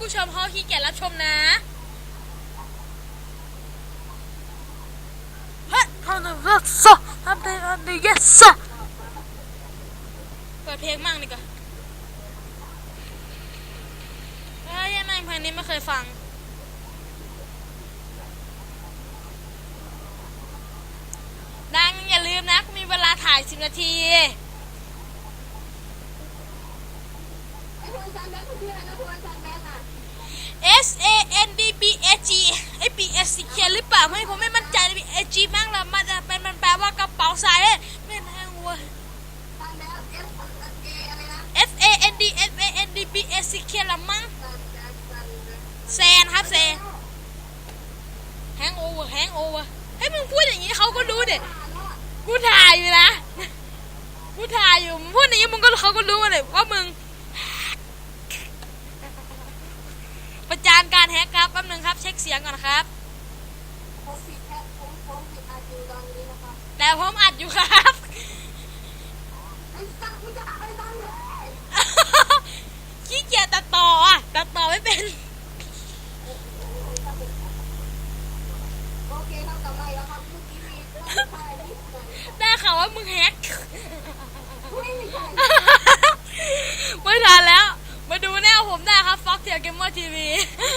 ผู้ชมเขาขี้เกียจรับชมนะเฮ้ยทำหนึ่งก็สองทำหนึ่งอันหนึ่งก็สองเปิดเพลงมั่งดีกว่าเฮ้ยยังไงเพลงนี้ไม่เคยฟังดังอย่าลืมนะกูมีเวลาถ่าย10นาที S A N D B A G ไอ B S C เขียนหรือเปล่าไม่ผมไม่มั่นใจ B A G มั่งละมันจะเป็นมันแปลว่ากระเป๋าสายไม่แน่วัว F A อะไรนะ S A N D S A N D B A C เขียนละมั้งแซนครับแซนแฮงโอเวอร์แฮงโอเวอร์ให้ยมึงพูดอย่างนี้เขาก็รู้เด็อ่านว่ากูถ่ายอยู่นะ กูถ่ายอยู่มึงพูดอย่างนี้มึงก็เขาก็รู้เลยว่ามึง ประจานการแฮกครับแป๊บนึงครับ เช็คเสียงก่อนครับ ผมผิดแค่ผมผมผิดอาจูตอนนี้นะครับแต่ผมอัดอยู่ครับ ไอ้ซันกูจะอะไอ้ซันเลยขี้เกียจตัดต่ออะตัดต่อไม่เป็น โอเคครับกลับมาอีกแล้วครับเมื่อกี้มีเรื่องอะไรนิดหน่อย ได้ข่าวว่ามึงแฮก ไม่มีใคร ไ